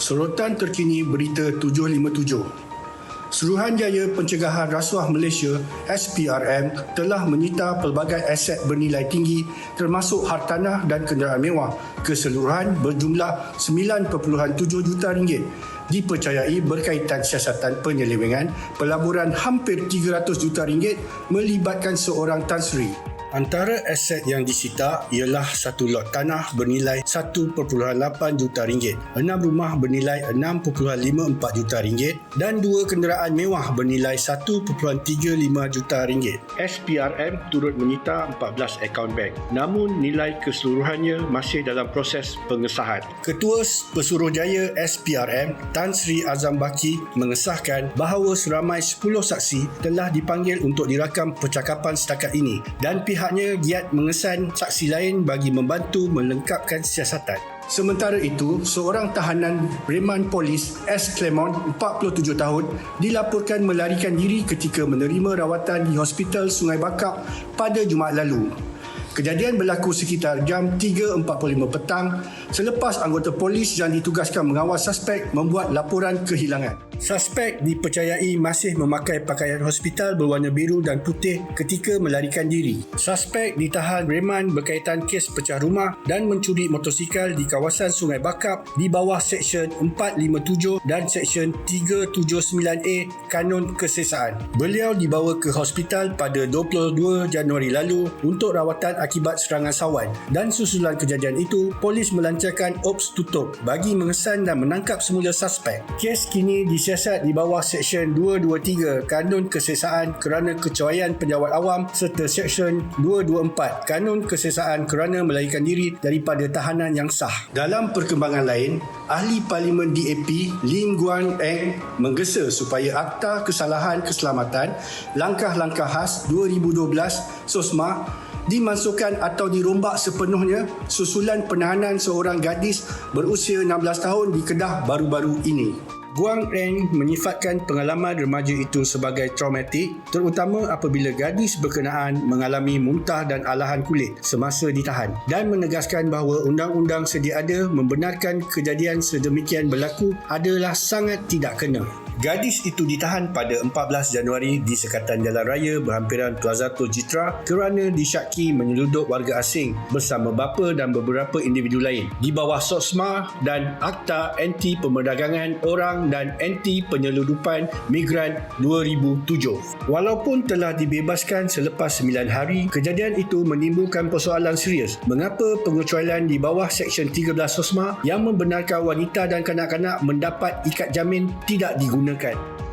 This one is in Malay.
Sorotan terkini berita 757. Suruhanjaya Pencegahan Rasuah Malaysia SPRM telah menyita pelbagai aset bernilai tinggi termasuk hartanah dan kenderaan mewah keseluruhan berjumlah 9.7 juta ringgit dipercayai berkaitan siasatan penyelewengan pelaburan hampir 300 juta ringgit melibatkan seorang Tan Sri. Antara aset yang disita ialah satu lot tanah bernilai 1.8 juta ringgit, enam rumah bernilai 6.54 juta ringgit dan dua kenderaan mewah bernilai 1.35 juta ringgit. SPRM turut menyita 14 akaun bank namun nilai keseluruhannya masih dalam proses pengesahan. Ketua Pesuruhjaya SPRM Tan Sri Azam Baki mengesahkan bahawa seramai 10 saksi telah dipanggil untuk dirakam percakapan setakat ini dan pihak pihaknya giat mengesan saksi lain bagi membantu melengkapkan siasatan. Sementara itu, seorang tahanan reman polis S. Clement, 47 tahun, dilaporkan melarikan diri ketika menerima rawatan di Hospital Sungai Bakap pada Jumaat lalu. Kejadian berlaku sekitar jam 3.45 petang selepas anggota polis yang ditugaskan mengawal suspek membuat laporan kehilangan. Suspek dipercayai masih memakai pakaian hospital berwarna biru dan putih ketika melarikan diri. Suspek ditahan reman berkaitan kes pecah rumah dan mencuri motosikal di kawasan Sungai Bakap di bawah Seksyen 457 dan Seksyen 379A Kanun Kesesaan. Beliau dibawa ke hospital pada 22 Januari lalu untuk rawatan akibat serangan sawan dan susulan kejadian itu, polis melancarkan ops tutup bagi mengesan dan menangkap semula suspek. Kes kini disiasat di bawah Seksyen 223 Kanun Kesesaan kerana kecuaian penjawat awam serta Seksyen 224 Kanun Kesesaan kerana melarikan diri daripada tahanan yang sah. Dalam perkembangan lain, Ahli Parlimen DAP Lim Guan Eng menggesa supaya Akta Kesalahan Keselamatan Langkah-Langkah Khas 2012 SOSMA dimasukkan atau dirombak sepenuhnya susulan penahanan seorang gadis berusia 16 tahun di Kedah baru-baru ini. Guang Eng menyifatkan pengalaman remaja itu sebagai traumatik terutama apabila gadis berkenaan mengalami muntah dan alahan kulit semasa ditahan dan menegaskan bahawa undang-undang sedia ada membenarkan kejadian sedemikian berlaku adalah sangat tidak kena. Gadis itu ditahan pada 14 Januari di sekatan jalan raya berhampiran Plaza Tul Jitra kerana disyaki menyeludup warga asing bersama bapa dan beberapa individu lain di bawah SOSMA dan Akta Anti Pemerdagangan Orang dan Anti Penyeludupan Migran 2007. Walaupun telah dibebaskan selepas 9 hari, kejadian itu menimbulkan persoalan serius. Mengapa pengecualian di bawah Seksyen 13 SOSMA yang membenarkan wanita dan kanak-kanak mendapat ikat jamin tidak digunakan? Okay.